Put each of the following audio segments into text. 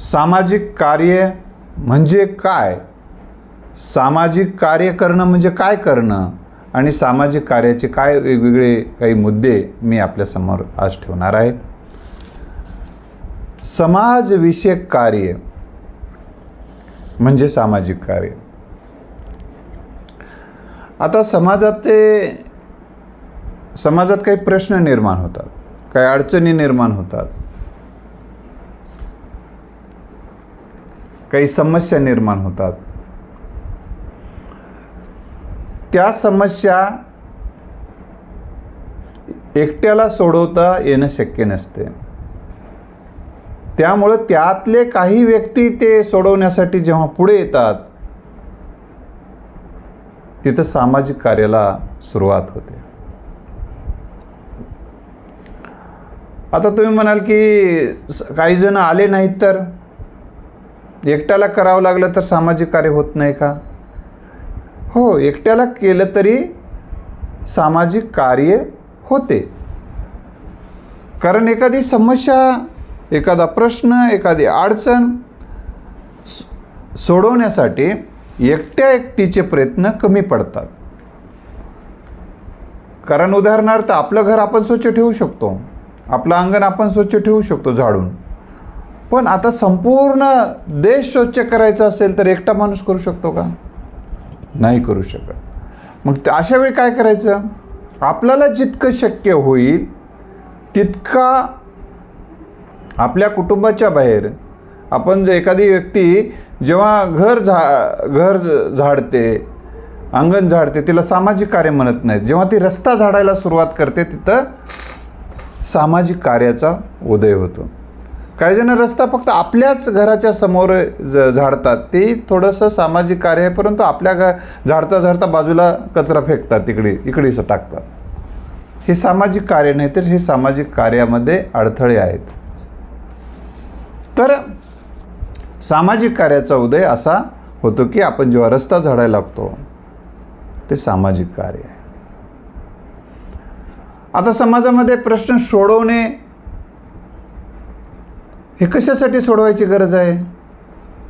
सामाजिक कार्य म्हणजे काय? सामाजिक कार्य करणं म्हणजे काय करणं? आणि सामाजिक कार्याचे काय वेगवेगळे काही मुद्दे मी आपल्यासमोर आज ठेवणार आहे. समाजविषयक कार्य म्हणजे सामाजिक कार्य. आता समाजात ते समाजात काही प्रश्न निर्माण होतात काही अडचणी निर्माण होतात. काही समस्या निर्माण होतात. त्या समस्या एकट्याला सोडवता येणं शक्य नसते. त्यामुळं त्यातले काही व्यक्ती ते सोडवण्यासाठी जेव्हा पुढे येतात तिथं सामाजिक कार्याला सुरुवात होते. आता तुम्ही म्हणाल की काही जण आले नाहीत तर? एकट्याला करावं लागलं तर सामाजिक कार्य होत नाही का? हो एकट्याला केलं तरी सामाजिक कार्य होते. कारण एखादी समस्या एखादा प्रश्न एखादी अडचण सोडवण्यासाठी एकट्या एकटीचे प्रयत्न कमी पडतात. कारण उदाहरणार्थ आपलं घर आपण स्वच्छ ठेवू शकतो. आपलं अंगण आपण स्वच्छ ठेवू शकतो झाडून. पण आता संपूर्ण देश स्वच्छ करायचा असेल तर एकटा माणूस करू शकतो का? नाही करू शकत. मग ते अशा वेळी काय करायचं? आपल्याला जितकं शक्य होईल तितका आपल्या कुटुंबाच्या बाहेर आपण जे एखादी व्यक्ती जेव्हा घर झा घर झ- झाडते अंगण झाडते तिला सामाजिक कार्य म्हणत नाहीत. जेव्हा ती रस्ता झाडायला सुरुवात करते तिथं सामाजिक कार्याचा उदय होतो. काही जण रस्ता फक्त आपल्याच घराच्या समोर ज झाडतात. ते थोडंसं सामाजिक कार्य आहे परंतु आपल्या घ झाडता झाडता बाजूला कचरा फेकतात तिकडे इकडेच टाकतात. हे सामाजिक कार्य नाही तर हे सामाजिक कार्यामध्ये अडथळे आहेत. तर सामाजिक कार्याचा उदय असा होतो की आपण जेव्हा रस्ता झाडायला लागतो ते सामाजिक कार्य आहे. आता समाजामध्ये प्रश्न सोडवणे हे कशासाठी सोडवायची गरज आहे?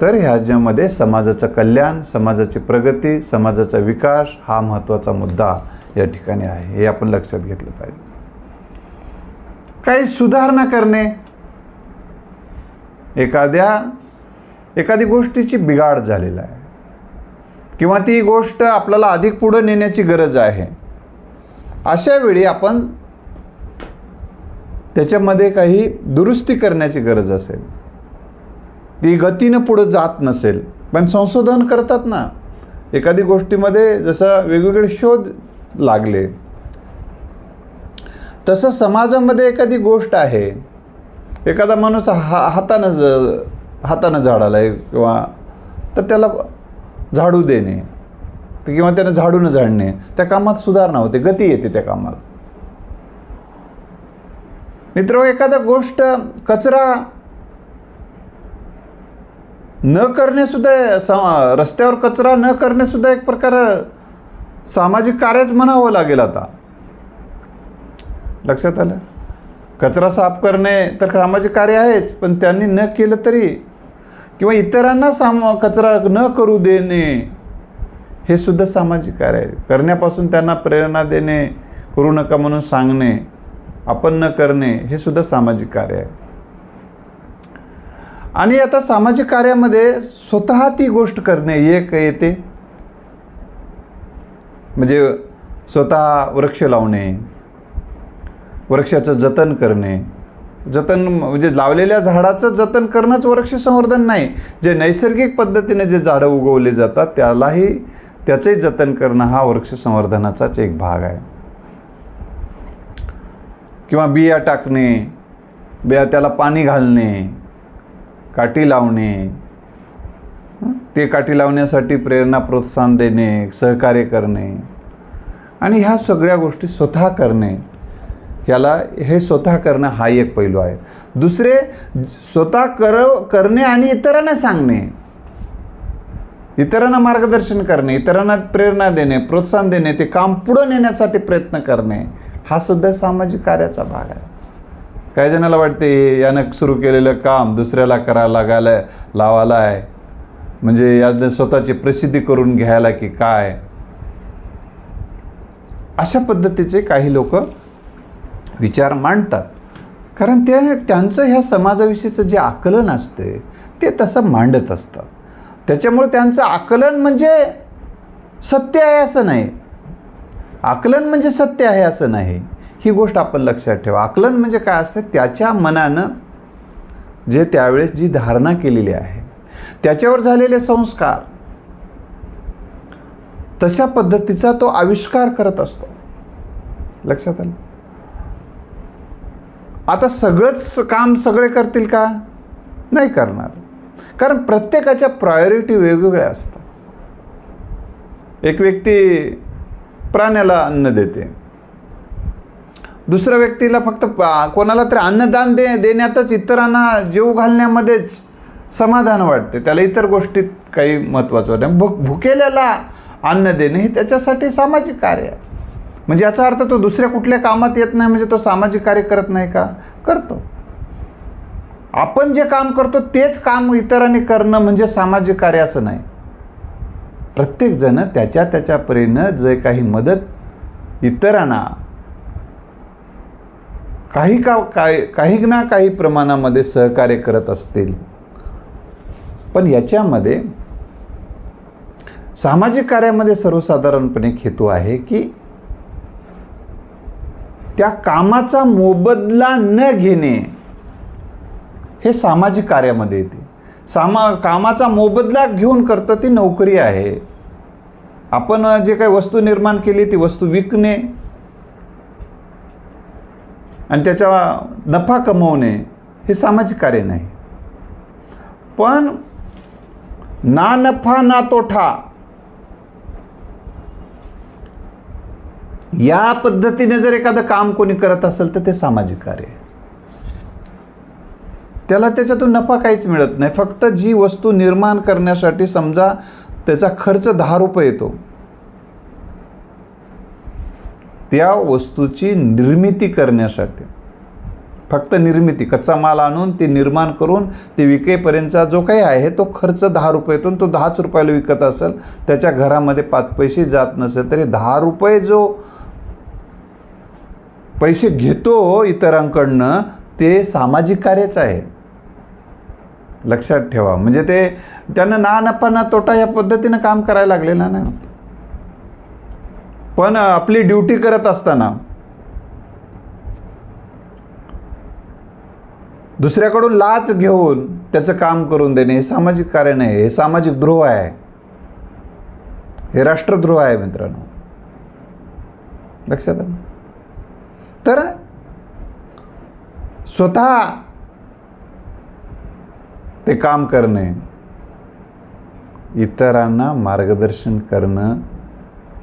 तर ह्याच्यामध्ये समाजाचं कल्याण समाजाची प्रगती समाजाचा विकास हा महत्त्वाचा मुद्दा या ठिकाणी आहे. हे आपण लक्षात घेतलं पाहिजे. काही सुधारणा करणे. एखाद्या एखादी गोष्टीची बिघाड झालेला आहे. किंवा ती गोष्ट आपल्याला अधिक पुढं नेण्याची गरज आहे. अशा वेळी आपण त्याच्यामध्ये काही दुरुस्ती करण्याची गरज असेल. ती गतीनं पुढं जात नसेल पण संशोधन करतात ना. एखादी गोष्टीमध्ये जसं वेगवेगळे शोध लागले तसं समाजामध्ये एखादी गोष्ट आहे. एखादा माणूस हा हातानं ज हातानं झाडाला आहे किंवा तर त्याला झाडू देणे किंवा त्यानं झाडून झाडणे त्या कामात सुधारणा होते गती येते त्या कामाला. मित्र एखादा गोष्ट कचरा न करणे सुद्धा रस्त्यावर कचरा न करणे सुद्धा एक प्रकार सामाजिक कार्यच म्हणावं लागेल आता. लक्षात आलं? कचरा साफ करणे तर सामाजिक कार्य आहेच पण त्यांनी न केलं तरी किंवा इतरांना साम कचरा न करू देणे हे सुद्धा सामाजिक कार्य आहे. करण्यापासून त्यांना प्रेरणा देणे करू नका म्हणून सांगणे आपण न करणे हे सुद्धा सामाजिक कार्य आहे. आणि आता सामाजिक कार्यामध्ये स्वतः ती गोष्ट करणे एक येते. म्हणजे स्वतः वृक्ष लावणे वृक्षाचं जतन करणे. जतन म्हणजे लावलेल्या झाडाचं जतन करणंच वृक्ष संवर्धन नाही. जे नैसर्गिक पद्धतीने जे झाडं उगवले जातात त्यालाही त्याचंही जतन करणं हा वृक्ष संवर्धनाचाच एक भाग आहे. किंवा बिया टाकणे बिया त्याला पाणी घालणे काठी लावणे ते काठी लावण्यासाठी प्रेरणा प्रोत्साहन देणे सहकार्य करणे आणि ह्या सगळ्या गोष्टी स्वतः करणे. याला हे स्वतः करणं हा एक पैलू आहे. दुसरे स्वतः कर करणे आणि इतरांना सांगणे. इतरांना मार्गदर्शन करणे इतरांना प्रेरणा देणे प्रोत्साहन देणे ते काम पुढं नेण्यासाठी प्रयत्न करणे. हा सुद्धा सामाजिक कार्याचा भाग आहे. काही जणाला वाटते यानं सुरू केलेलं काम दुसऱ्याला करायला लागायला लावायला आहे म्हणजे यानं स्वतःची प्रसिद्धी करून घ्यायला की काय? अशा पद्धतीचे काही लोक विचार मांडतात. कारण ते त्यांचं ह्या समाजाविषयीचं जे आकलन असते ते तसं मांडत असतात. त्याच्यामुळे त्यांचं आकलन म्हणजे सत्य आहे असं नाही. आकलन म्हणजे सत्य आहे असं नाही. ही गोष्ट आपण लक्षात ठेवा. आकलन म्हणजे काय असतं? त्याच्या मनानं जे त्यावेळेस जी धारणा केलेली आहे त्याच्यावर झालेले संस्कार तशा पद्धतीचा तो आविष्कार करत असतो. लक्षात आलं? आता सगळंच काम सगळे करतील का? नाही करणार. कारण प्रत्येकाच्या प्रायोरिटी वेगवेगळ्या असतात. एक व्यक्ती प्राण्याला अन्न देते. दुसऱ्या व्यक्तीला फक्त कोणाला तरी अन्नदान दे देण्यातच इतरांना जीव घालण्यामध्येच समाधान वाटते. त्याला इतर गोष्टीत काही महत्त्वाचं वाटतं भुक भुकेल्याला अन्न देणे हे त्याच्यासाठी सामाजिक कार्य आहे. म्हणजे याचा अर्थ तो दुसऱ्या कुठल्या कामात येत नाही म्हणजे तो सामाजिक कार्य करत नाही का? करतो. आपण जे काम करतो तेच काम इतरांनी करणं म्हणजे सामाजिक कार्य असं नाही. प्रत्येकजण त्याच्या त्याच्या परीनं जे काही मदत इतरांना काही का काय काही ना काही प्रमाणामध्ये सहकार्य करत असतील. पण याच्यामध्ये सामाजिक कार्यामध्ये सर्वसाधारणपणे एक हेतू आहे की त्या कामाचा मोबदला न घेणे हे सामाजिक कार्यामध्ये येते. सामा कामाचा मोबदला घेऊन करतं ती नोकरी आहे. आपण जे काही वस्तू निर्माण केली ती वस्तू विकणे आणि त्याचा नफा कमवणे हे सामाजिक कार्य नाही. पण ना नफा ना तोठा या पद्धतीने जर एखादं काम कोणी करत असेल तर ते सामाजिक कार्य आहे. त्याला त्याच्यातून नफा काहीच मिळत नाही. फक्त जी वस्तू निर्माण करण्यासाठी समजा त्याचा खर्च दहा रुपये येतो. त्या वस्तूची निर्मिती करण्यासाठी. फक्त निर्मिती कच्चा माल आणून ते निर्माण करून ते विकेपर्यंतचा जो काही आहे तो खर्च दहा रुपये येतो तो दहाच रुपयाला विकत असेल त्याच्या घरामध्ये पाच पैसे जात नसेल तरी दहा रुपये जो पैसे घेतो इतरांकडनं ते सामाजिक कार्यच आहे. लक्षात ठेवा. म्हणजे ते त्यांना ना नफा ना तोटा या पद्धतीनं काम करायला लागलेलं नाही पण आपली ड्युटी करत असताना दुसऱ्याकडून लाच घेऊन त्याचं काम करून देणे हे सामाजिक कार्य नाही हे सामाजिक द्रोह आहे. हे राष्ट्रद्रोह आहे मित्रांनो. लक्षात आलं? तर स्वतः ते काम करणे. इतरांना मार्गदर्शन करणं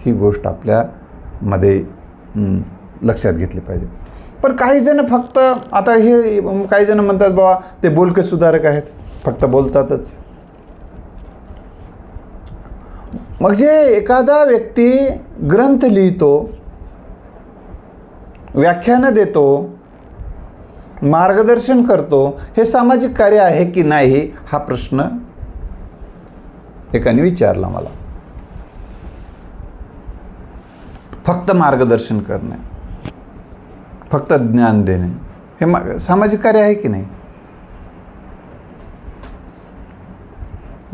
ही गोष्ट आपल्यामध्ये लक्षात घेतली पाहिजे. पण काही जण फक्त आता हे काही जण म्हणतात बाबा ते बोलके सुधारक आहेत. फक्त बोलतातच. मग जे एखादा व्यक्ती ग्रंथ लिहितो व्याख्यानं देतो मार्गदर्शन करतो हे सामाजिक कार्य आहे की नाही हा प्रश्न एकाने विचारला मला. फक्त मार्गदर्शन करणे फक्त ज्ञान देणे हे मा सामाजिक कार्य आहे की नाही?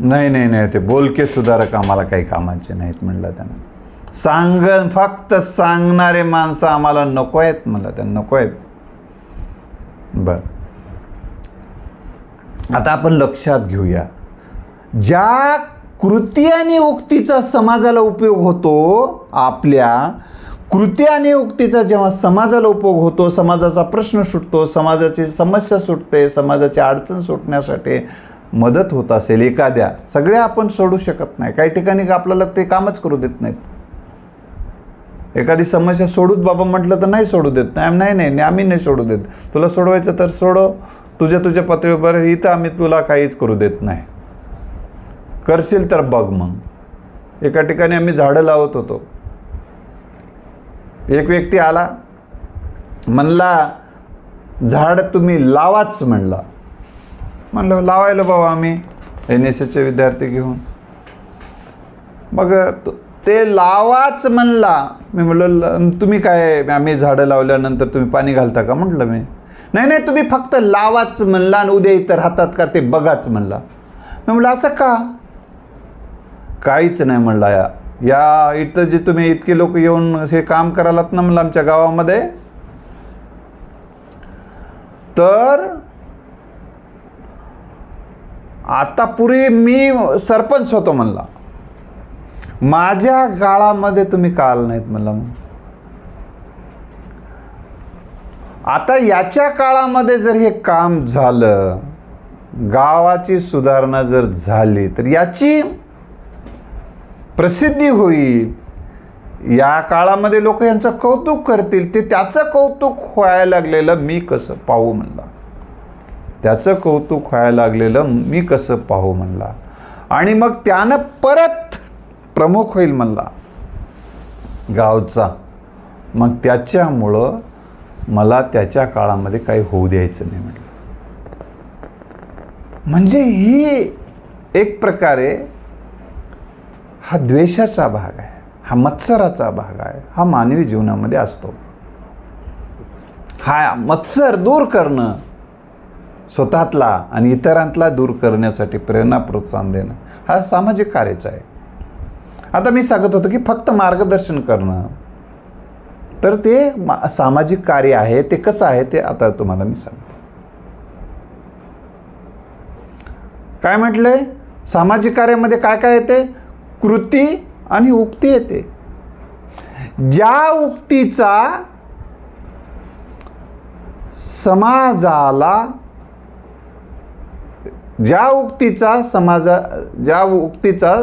नाही नाही नाही ते बोलके सुधारक आम्हाला काही कामाचे नाहीत म्हणलं त्यानं. सांग फक्त सांगणारे माणसं आम्हाला नको आहेत म्हणलं त्यांना नको आहेत. बर. आता आपण लक्षात घेऊया. ज्या कृती आणि उक्तीचा समाजाला उपयोग होतो आपल्या कृती आणि उक्तीचा जेव्हा समाजाला उपयोग होतो समाजाचा प्रश्न सुटतो समाजाची समस्या सुटते समाजाची अडचण सुटण्यासाठी मदत होत असेल एखाद्या सगळ्या आपण सोडू शकत नाही. काही ठिकाणी आपल्याला ते कामच करू देत नाहीत. एखादी समस्या सोडूत बाबा म्हटलं तर नाही सोडू देत. नाही नाही नाही नाही, आम्ही नाही सोडू देत. तुला सोडवायचं तर सोडव. तुझ्या तुझ्या पातळीवर इथं आम्ही तुला काहीच करू देत नाही. करशील तर बघ मग. एका ठिकाणी आम्ही झाडं लावत होतो. एक व्यक्ती आला. म्हणला झाड तुम्ही लावाच म्हणला. म्हणलं लावायला बाबा आम्ही. एन एस एसचे विद्यार्थी घेऊन. मग ते लावाच म्हणला. मी म्हटलं तुम्ही काय आम्ही झाडं लावल्यानंतर तुम्ही पाणी घालता का? म्हटलं मी. नाही नाही तुम्ही फक्त लावाच म्हणला आणि उद्या इथं राहतात का ते बघाच म्हणला. मी म्हटलं असं का? काहीच नाही म्हणला या या इथं जे तुम्ही इतके लोक येऊन हे काम करालात ना म्हणलं आमच्या गावामध्ये तर आता पूर्वी मी सरपंच होतो म्हणला. माझ्या काळामध्ये तुम्ही का आला नाहीत मला? मग आता याच्या काळामध्ये जर हे काम झालं गावाची सुधारणा जर झाली तर याची प्रसिद्धी होईल. या काळामध्ये लोक यांचं कौतुक करतील. ते त्याचं कौतुक व्हायला लागलेलं मी कसं पाहू म्हणला? त्याचं कौतुक व्हायला लागलेलं मी कसं पाहू म्हणला? आणि मग त्यानं परत प्रमुख होईल म्हणला. गावचा. मग त्याच्यामुळं मला त्याच्या काळामध्ये काही होऊ द्यायचं नाही म्हटलं. म्हणजे ही एक प्रकारे हा द्वेषाचा भाग आहे हा मत्सराचा भाग आहे हा मानवी जीवनामध्ये असतो. हा मत्सर दूर करणं स्वतःतला आणि इतरांतला दूर करण्यासाठी प्रेरणा प्रोत्साहन देणं हा सामाजिक कार्यच आहे. आता मी सांगत होतो की फक्त मार्गदर्शन करणं. तर ते मा- सामाजिक कार्य आहे ते कसं आहे ते आता तुम्हाला मी सांगतो. काय म्हटलंय? सामाजिक कार्यामध्ये काय काय येते? कृती आणि उक्ती येते. ज्या उक्तीचा समाजाला ज्या उक्तीचा समाजा ज्या उक्तीचा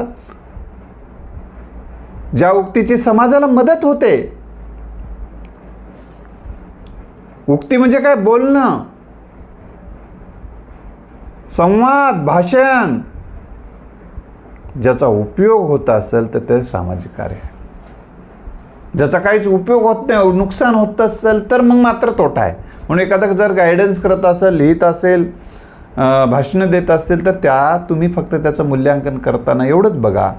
ज्या उक्तीची समाजाला मदत होते. उक्ती म्हणजे काय? बोलणं. संवाद भाषण. ज्याचा उपयोग होत असेल तर ते सामाजिक कार्य आहे. ज्याचा काहीच उपयोग होत नाही नुकसान होत असेल तर मग मात्र तोटा आहे. म्हणून एखादा जर गायडन्स करत असेल लिहित असेल भाषणं देत असतील तर त्या तुम्ही फक्त त्याचं मूल्यांकन करताना एवढंच बघा.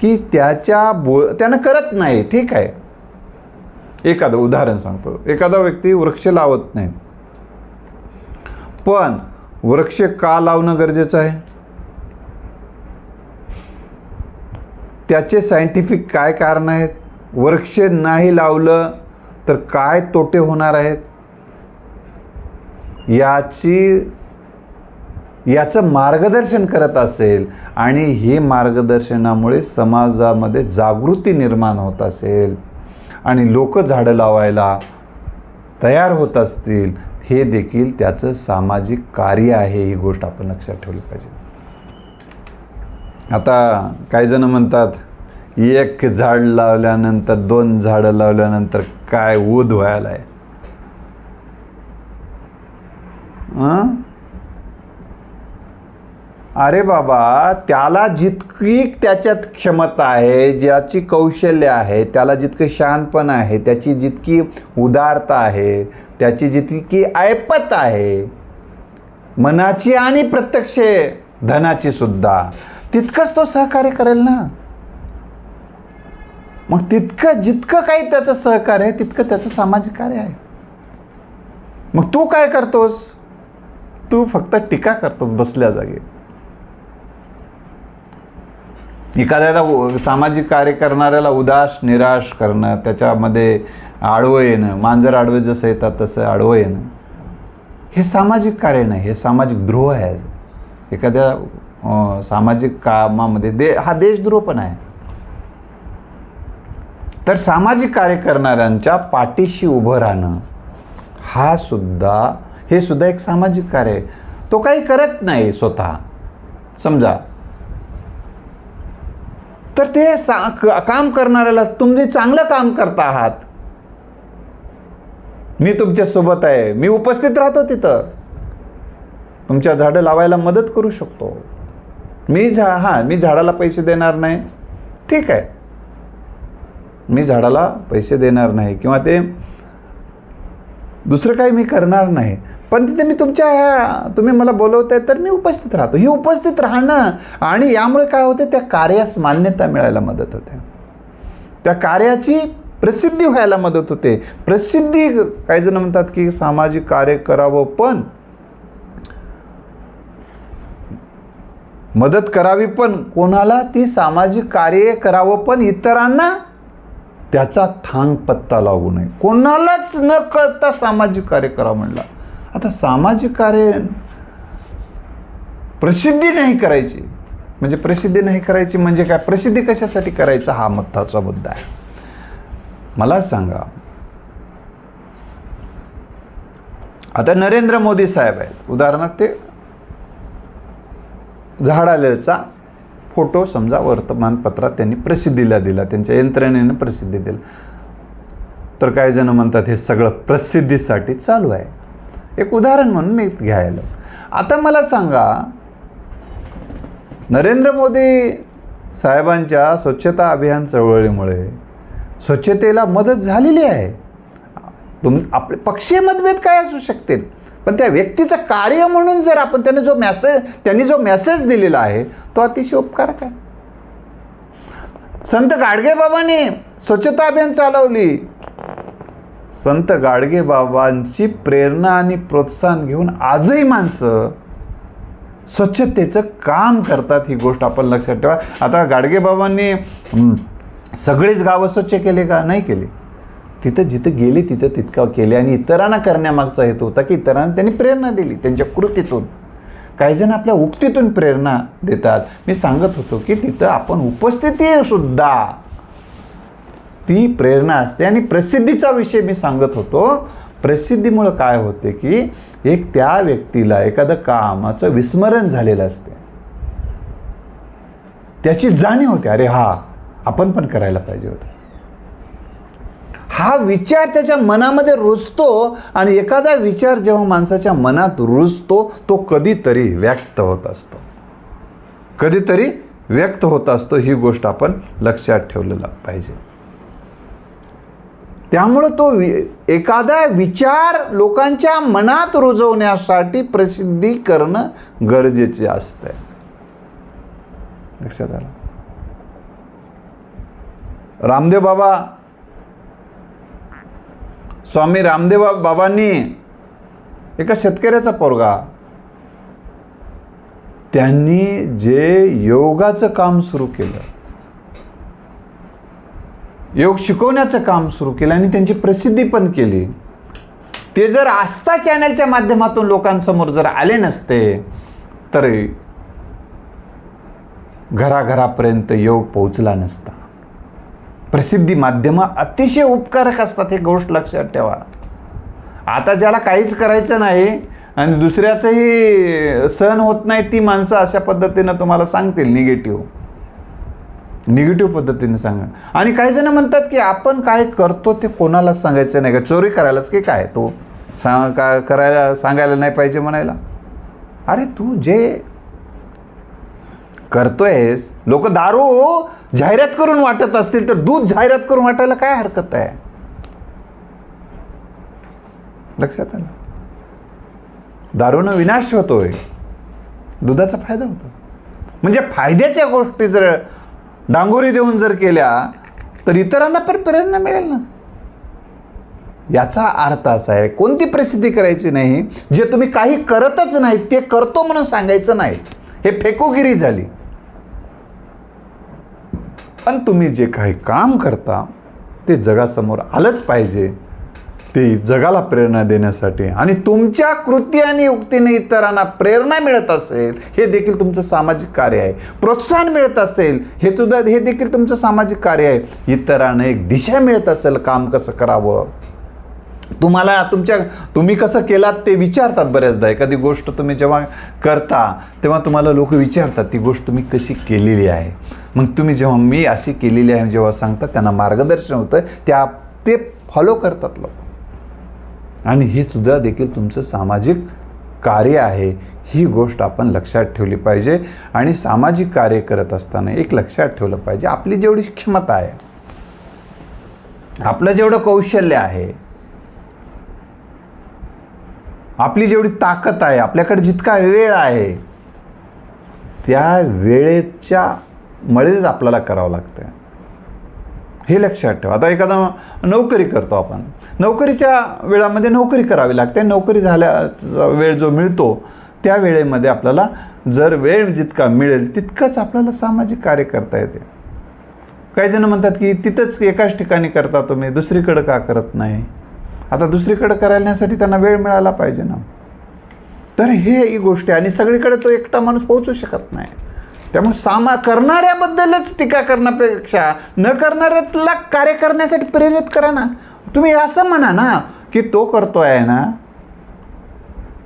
की त्याच्या बो त्यानं करत नाही ठीक आहे. एखादं उदाहरण सांगतो. एखादा व्यक्ती वृक्ष लावत नाही. पण वृक्ष का लावणं गरजेचं आहे? त्याचे सायंटिफिक काय कारण आहेत? वृक्ष नाही लावलं तर काय तोटे होणार आहेत? याची याचं मार्गदर्शन करत असेल आणि हे मार्गदर्शनामुळे समाजामध्ये जागृती निर्माण होत असेल आणि लोक झाडं लावायला तयार होत असतील हे देखील त्याचं सामाजिक कार्य आहे ही गोष्ट आपण लक्षात ठेवली पाहिजे. आता काही जण म्हणतात एक झाड लावल्यानंतर दोन झाडं लावल्यानंतर काय ऊद व्हायला आहे अरे बाबा त्याला जितकी त्याच्यात क्षमता आहे ज्याची कौशल्य आहे त्याला जितकं शानपण आहे त्याची जितकी उदारता आहे त्याची जितकी ऐपत आहे मनाची आणि प्रत्यक्ष धनाची सुद्धा तितकंच तो सहकार्य करेल ना? मग तितकं जितकं काही त्याचं सहकार्य आहे तितकं त्याचं सामाजिक कार्य आहे. मग तू काय करतोस? तू फक्त टीका करतोस बसल्या जागी. एखाद्याला सामाजिक कार्य करणाऱ्याला उदास निराश करणं त्याच्यामध्ये आडवं येणं मांजर आडवे जसं येतात तसं आडवं येणं हे सामाजिक कार्य नाही हे सामाजिक द्रोह आहे. एखाद्या सामाजिक कामामध्ये दे हा देशद्रोह पण आहे. तर सामाजिक कार्य करणाऱ्यांच्या पाठीशी उभं राहणं हा सुद्धा हे सुद्धा एक सामाजिक कार्य आहे. तो काही करत नाही स्वतः. समजा तर ते सा क- काम करणाऱ्याला तुम्ही चांगलं काम करता आहात. मी तुमच्यासोबत आहे. मी उपस्थित राहतो तिथं. तुमच्या झाडं लावायला मदत करू शकतो. मी झा हां मी झाडाला पैसे देणार नाही. ठीक आहे. मी झाडाला पैसे देणार नाही. किंवा ते दुसरं काही मी करणार नाही. पण तिथे मी तुमच्या ह्या तुम्ही मला बोलवताय तर मी उपस्थित राहतो. ही उपस्थित राहणं आणि यामुळे काय होते त्या कार्यास मान्यता मिळायला मदत होते. त्या कार्याची प्रसिद्धी व्हायला मदत होते. प्रसिद्धी काही जण म्हणतात की सामाजिक कार्य करावं पण मदत करावी पण कोणाला ती सामाजिक कार्य करावं पण इतरांना त्याचा थांग पत्ता लागू नये. कोणालाच न कळता सामाजिक कार्य करावं म्हणला. आता सामाजिक कार्य प्रसिद्धी नाही करायची. म्हणजे प्रसिद्धी नाही करायची म्हणजे काय? प्रसिद्धी कशासाठी करायचा? हा महत्त्वाचा मुद्दा आहे. मला सांगा. आता नरेंद्र मोदी साहेब आहेत. उदाहरणार्थ ते झाडालेचा फोटो समजा वर्तमानपत्रात त्यांनी प्रसिद्धीला दिला त्यांच्या यंत्रणेनं प्रसिद्धी दिला. तर काही जण म्हणतात हे सगळं प्रसिद्धीसाठी चालू आहे. एक उदाहरण म्हणून मी घ्यायला. आता मला सांगा नरेंद्र मोदी साहेबांच्या स्वच्छता अभियान चळवळीमुळे स्वच्छतेला मदत झालेली आहे. तुम आपले पक्षीय मतभेद काय असू शकतील? पण त्या व्यक्तीचं कार्य म्हणून जर आपण त्याने जो मॅसेज त्यांनी जो मेसेज दिलेला आहे तो अतिशय उपकारक आहे. संत गाडगे बाबांनी स्वच्छता अभियान चालवली. संत गाडगे बाबांची प्रेरणा आणि प्रोत्साहन घेऊन आजही माणसं स्वच्छतेचं काम करतात ही गोष्ट आपण लक्षात ठेवा. आता गाडगे बाबांनी सगळेच गावं स्वच्छ केले का? नाही केले. तिथं जिथं गेले तिथं तितका केले. आणि इतरांना करण्यामागचा हेतू होता की इतरांना त्यांनी प्रेरणा दिली त्यांच्या कृतीतून. काही जण आपल्या उक्तीतून प्रेरणा देतात. मी सांगत होतो की तिथं आपण उपस्थिती सुद्धा. ती प्रेरणा असते. आणि प्रसिद्धीचा विषय मी सांगत होतो. प्रसिद्धीमुळं काय होते की एक त्या व्यक्तीला एखादं कामाचं विस्मरण झालेलं असते. त्याची जाणीव होते. अरे हा आपण पण करायला पाहिजे होतं. हा विचार त्याच्या मनामध्ये रुजतो आणि एखादा विचार जेव्हा माणसाच्या मनात रुजतो तो कधीतरी व्यक्त होत असतो. कधीतरी व्यक्त होत असतो ही गोष्ट आपण लक्षात ठेवलेला पाहिजे. त्यामुळं तो वि एखादा विचार लोकांच्या मनात रुजवण्यासाठी प्रसिद्धी करणं गरजेचे असतं लक्षात आलं? रामदेव बाबा स्वामी रामदेव बाबांनी एका शेतकऱ्याचा पोरगा. त्यांनी जे योगाचं काम सुरू केलं योग शिकवण्याचं काम सुरू केलं आणि त्यांची प्रसिद्धी पण केली ते जर आस्था चॅनलच्या माध्यमातून लोकांसमोर जर आले नसते तर घराघरापर्यंत योग पोहोचला नसता. प्रसिद्धी माध्यमं अतिशय उपकारक असतात हे गोष्ट लक्षात ठेवा. आता ज्याला काहीच करायचं नाही आणि दुसऱ्याचंही सहन होत नाही ती माणसं अशा पद्धतीनं तुम्हाला सांगतील निगेटिव्ह. निगेटिव्ह पद्धतीने सांगा. आणि काही जण म्हणतात की आपण काय करतो ते कोणालाच सांगायचं नाही का? चोरी करायलाच की काय? तो सांग का करायला सांगायला नाही पाहिजे म्हणायला? अरे तू जे करतोयस लोक दारू जाहिरात करून वाटत असतील तर दूध जाहिरात करून वाटायला काय हरकत आहे? लक्षात आलं? दारूनं विनाश होतोय. दुधाचा फायदा होतो. म्हणजे फायद्याच्या गोष्टी जर डांगोरी देऊन जर केल्या तर इतरांना पण प्रेरणा मिळेल ना? याचा अर्थ असा आहे कोणती प्रसिद्धी करायची नाही जे तुम्ही काही करतच नाही ते करतो म्हणून सांगायचं नाही. हे फेकोगिरी झाली. पण तुम्ही जे काही काम करता ते जगासमोर आलंच पाहिजे. ते जगाला प्रेरणा देण्यासाठी आणि तुमच्या कृती आणि युक्तीने इतरांना प्रेरणा मिळत असेल हे देखील तुमचं सामाजिक कार्य आहे. प्रोत्साहन मिळत असेल हे सुद्धा हे देखील तुमचं सामाजिक कार्य आहे. इतरांना एक दिशा मिळत असेल काम कसं करावं? तुम्हाला तुमच्या तुम्ही कसं केलात ते विचारतात बऱ्याचदा. एखादी गोष्ट तुम्ही जेव्हा करता तेव्हा तुम्हाला लोक विचारतात ती गोष्ट तुम्ही कशी केलेली आहे? मग तुम्ही जेव्हा मी अशी केलेली आहे जेव्हा सांगता त्यांना मार्गदर्शन होतं. त्या ते फॉलो करतात लोक. आणि हे सुद्धा देखील तुमचं सामाजिक कार्य आहे. ही गोष्ट आपण लक्षात ठेवली पाहिजे. आणि सामाजिक कार्य करत असताना एक लक्षात ठेवलं पाहिजे. आपली जेवढी क्षमता आहे आपलं जेवढं कौशल्य आहे आपली जेवढी ताकद आहे आपल्याकडे जितका वेळ आहे त्या वेळेच्या मळेच आपल्याला करावं लागतं हे लक्षात ठेवा. आता एखादा नोकरी करतो आपण. नोकरीच्या वेळामध्ये नोकरी करावी लागते. नोकरी झाल्या वेळ जो मिळतो त्या वेळेमध्ये आपल्याला जर वेळ जितका मिळेल तितकंच आपल्याला सामाजिक कार्य करता येते. काही जण म्हणतात की तिथंच एकाच ठिकाणी करता तुम्ही दुसरीकडं का करत नाही? आता दुसरीकडं करण्यासाठी त्यांना वेळ मिळाला पाहिजे ना. तर हे ही गोष्टी आणि सगळीकडे तो एकटा माणूस पोहोचू शकत नाही. त्यामुळे सामा करणाऱ्याबद्दलच टीका करण्यापेक्षा न करणाऱ्याला कार्य करण्यासाठी प्रेरित करा ना. तुम्ही असं म्हणा ना की तो करतो आहे ना.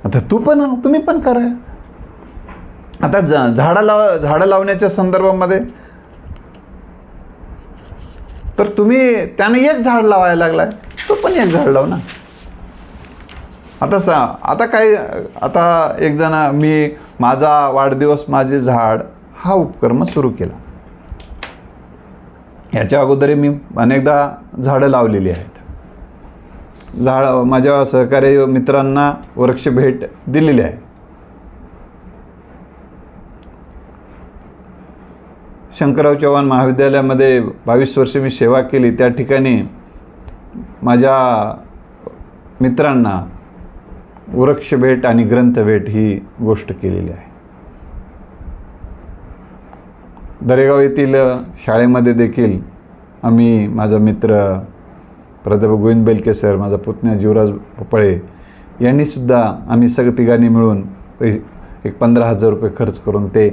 आता तू पण तुम्ही पण करा. आता झ झाडं लाव झाडं लावण्याच्या संदर्भामध्ये तर तुम्ही त्यानं एक झाड लावायला लागलाय. तो पण एक झाड लाव ना. आता सा आता काय आता एक जण मी माझा वाढदिवस माझे झाड हा उपक्रम सुरू केला. याच्या अगोदर मी अनेकदा झाडं लावलेली आहेत. झाड माझ्या सहकारी मित्रांना वृक्ष भेट दिलेली आहे. शंकरराव चव्हाण महाविद्यालयामध्ये बावीस वर्षे मी सेवा केली. त्या ठिकाणी माझ्या मित्रांना वृक्ष भेट आणि ग्रंथ भेट ही गोष्ट केलेली आहे. दरेगाव येथील शाळेमध्ये देखील आम्ही माझा मित्र प्राध्यापक गोविंद बेलके सर माझा पुतण्या जीवराज पळे यांनीसुद्धा आम्ही सगळं तिघांनी मिळून एक पंधरा हजार रुपये खर्च करून ते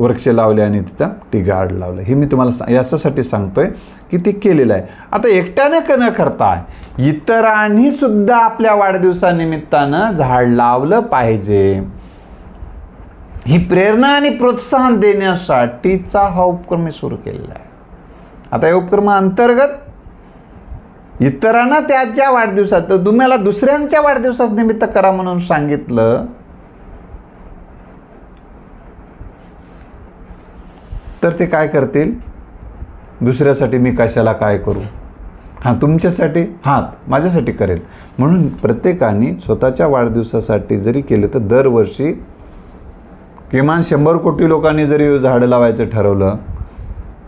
वृक्ष लावले आणि तिचा टी गार्ड लावलं. हे मी तुम्हाला सा याच्यासाठी सांगतोय की ते केलेलं आहे. आता एकट्यानं क न करता इतरांनी सुद्धा आपल्या वाढदिवसानिमित्तानं झाड लावलं पाहिजे. ही प्रेरणा आणि प्रोत्साहन देण्यासाठीचा हा उपक्रम मी सुरू केलेला आहे. आता या उपक्रमाअंतर्गत इतरांना त्याच्या वाढदिवसात तुम्हाला दुसऱ्यांच्या वाढदिवसाच निमित्त करा म्हणून सांगितलं तर ते काय करतील? दुसऱ्यासाठी मी कशाला काय करू? हां तुमच्यासाठी हां माझ्यासाठी करेल. म्हणून प्रत्येकाने स्वतःच्या वाढदिवसासाठी जरी केलं तर दरवर्षी किमान शंभर कोटी लोकांनी जरी झाडं लावायचं ठरवलं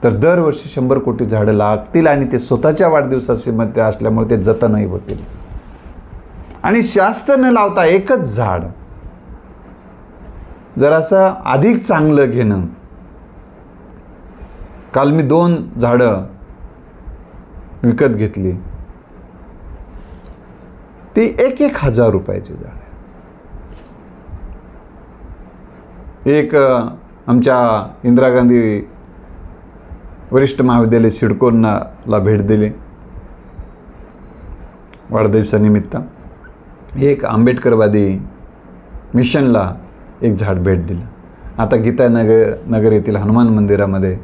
तर दरवर्षी शंभर कोटी झाडं लागतील आणि ते स्वतःच्या वाढदिवसाशी मध्ये असल्यामुळे ते जतनही होतील. आणि शास्त न लावता एकच झाड. जरासं अधिक चांगलं घेणं काल मी दोन झाडं विकत घेतली. ती एक एक हजार रुपयाची झाड एक आमच्या इंदिरा गांधी वरिष्ठ महाविद्यालय सिडकोनाला भेट दिली. वाढदिवसानिमित्त. एक आंबेडकरवादी मिशनला एक झाड भेट दिलं. आता गीतानगर नगर येथील हनुमान मंदिरामध्ये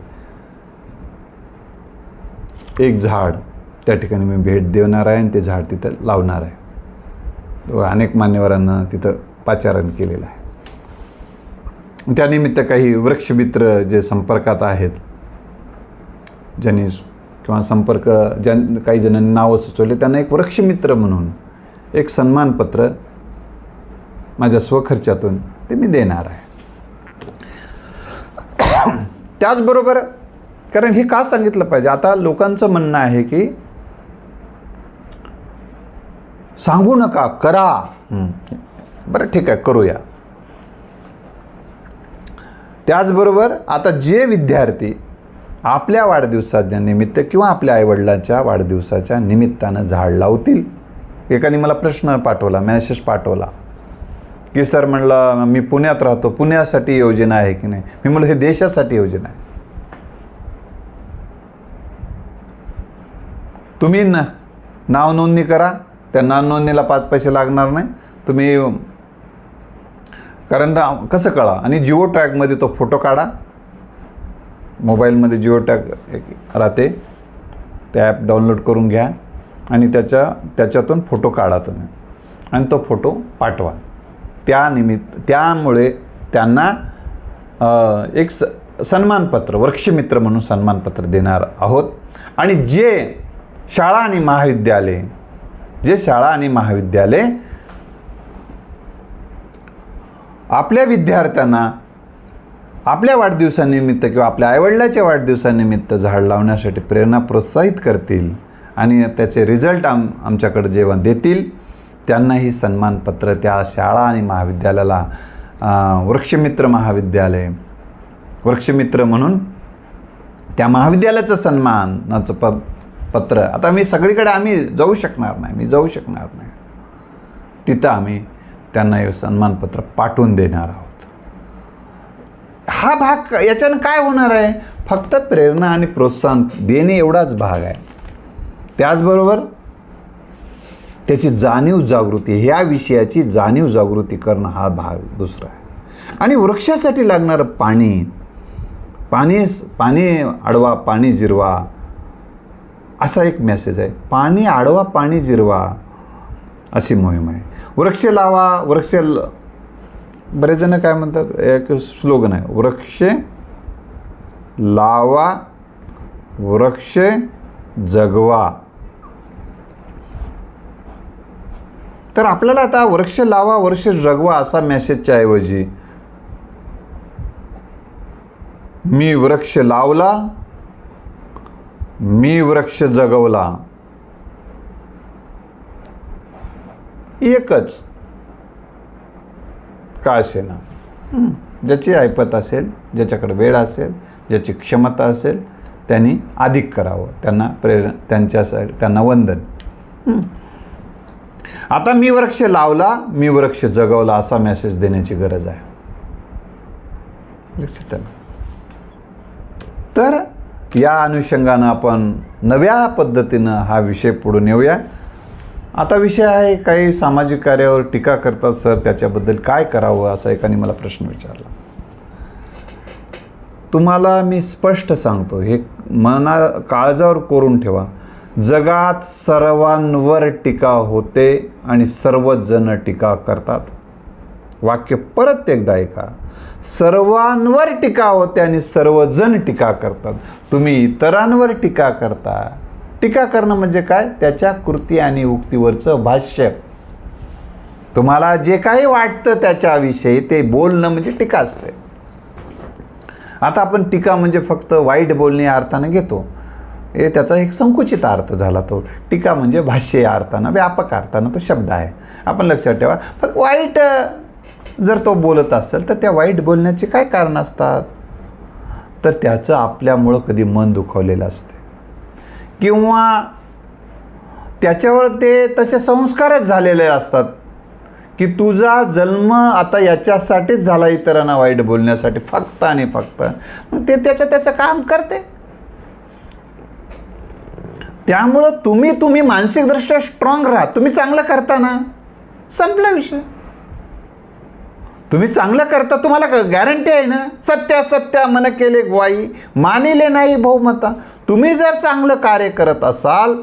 एक झाड त्या ठिकाणी मी भेट देणार आहे आणि ते झाड तिथं लावणार आहे. अनेक मान्यवरांना तिथं पाचारण केलेलं आहे. त्यानिमित्त काही वृक्षमित्र जे संपर्कात आहेत ज्यांनी किंवा संपर्क ज्यां काही जणांनी नावं सुचवले त्यांना एक वृक्षमित्र म्हणून एक सन्मानपत्र माझ्या स्वखर्चातून ते मी देणार आहे. त्याचबरोबर कारण हे का सांगितलं पाहिजे? आता लोकांचं म्हणणं आहे की सांगू नका करा. बरं ठीक आहे करूया. त्याचबरोबर आता जे विद्यार्थी आपल्या वाढदिवसाच्या निमित्त किंवा आपल्या आईवडिलांच्या वाढदिवसाच्या निमित्तानं झाड लावतील. एकाने मला प्रश्न पाठवला मॅसेज पाठवला की सर म्हणलं मी पुण्यात राहतो पुण्यासाठी योजना आहे की नाही? मी म्हणलं हे देशासाठी योजना आहे. तुम्ही न नाव नोंदणी करा. त्या नाव नोंदणीला पाच पैसे लागणार नाही. तुम्ही कारण कसं कळा? आणि जिओ टॅगमध्ये तो फोटो काढा. मोबाईलमध्ये जिओ टॅग एक राहते. ते ॲप डाउनलोड करून घ्या. आणि त्याच्या त्याच्यातून फोटो काढा तुम्ही. आणि तो फोटो पाठवा. त्या निमित्त त्यामुळे त्यांना एक स सन्मानपत्र वृक्षमित्र म्हणून सन्मानपत्र देणार आहोत. आणि जे शाळा आणि महाविद्यालय. जे शाळा आणि महाविद्यालय आपल्या विद्यार्थ्यांना आपल्या वाढदिवसानिमित्त किंवा आपल्या आईवडिलाच्या वाढदिवसानिमित्त झाड लावण्यासाठी प्रेरणा प्रोत्साहित करतील आणि त्याचे रिझल्ट आम आमच्याकडे जेव्हा देतील त्यांनाही सन्मानपत्र त्या शाळा आणि महाविद्यालयाला वृक्षमित्र महाविद्यालय वृक्षमित्र म्हणून त्या महाविद्यालयाचं सन्मानाचं पद पत्र. आता मी सगळीकडे आम्ही जाऊ शकणार नाही मी जाऊ शकणार नाही. तिथं आम्ही त्यांना हे सन्मानपत्र पाठवून देणार आहोत. हा भाग याच्यानं काय होणार आहे? फक्त प्रेरणा आणि प्रोत्साहन देणे एवढाच भाग आहे. त्याचबरोबर त्याची जाणीव जागृती ह्या विषयाची जाणीव जागृती करणं हा भाग दुसरा आहे. आणि वृक्षासाठी लागणारं पाणी पाणी पाणी अडवा पाणी जिरवा असा एक मेसेज आहे. पाणी आडवा पाणी जिरवा अशी मोहीम आहे. वृक्ष लावा वृक्ष ल- बरेच जण काय म्हणतात एक स्लोगन आहे. वृक्ष लावा वृक्ष जगवा. तर आपल्याला आता वृक्ष लावा वृक्ष जगवा असा मेसेजच्या ऐवजी मी वृक्ष लावला मी वृक्ष जगवला. एकच. का असेना ज्याची ऐपत असेल ज्याच्याकडे वेळ असेल ज्याची क्षमता असेल त्यांनी अधिक करावं. त्यांना प्रेर त्यांच्यासाठी त्यांना वंदन. आता मी वृक्ष लावला मी वृक्ष जगवला असा मेसेज देण्याची गरज आहे. लक्षात तर या अनुषंगानं आपण नव्या पद्धतीनं हा विषय पुढे नेऊया. आता विषय आहे काही सामाजिक कार्यावर टीका करतात सर त्याच्याबद्दल काय करावं? असा एकाने मला प्रश्न विचारला. तुम्हाला मी स्पष्ट सांगतो हे मना काळजावर कोरून ठेवा. जगात सर्वांवर टीका होते आणि सर्वजण टीका करतात. वाक्य परत एकदा ऐका. सर्वांवर टीका होते आणि सर्वजण टीका करतात. तुम्ही इतरांवर टीका करता. टीका करणं म्हणजे काय? त्याच्या कृती आणि उक्तीवरचं भाष्य. तुम्हाला जे काही वाटतं त्याच्याविषयी ते बोलणं म्हणजे टीका असते. आता आपण टीका म्हणजे फक्त वाईट बोलणे या अर्थानं घेतो. हे त्याचा एक संकुचित अर्थ झाला तो. टीका म्हणजे भाष्य या अर्थानं व्यापक अर्थानं तो शब्द आहे. आपण लक्षात ठेवा. फक्त वाईट जर तो बोलत असेल तर त्या वाईट बोलण्याचे काय कारण असतात? तर त्याचं आपल्यामुळं कधी मन दुखावलेलं असते. किंवा त्याच्यावर ते तसे संस्कारच झालेले असतात की तुझा जन्म आता याच्यासाठीच झाला इतरांना वाईट बोलण्यासाठी फक्त आणि फक्त. मग ते त्याचं त्याचं काम करते. त्यामुळं तुम्ही तुम्ही मानसिकदृष्ट्या स्ट्रॉंग राहा. तुम्ही चांगलं करता ना संपला विषय. तुम्ही चांगलं करता तुम्हाला गॅरंटी आहे ना? सत्या सत्या मन केले ग्वाई मानिले नाही बहुमता. तुम्ही जर चांगलं कार्य करत असाल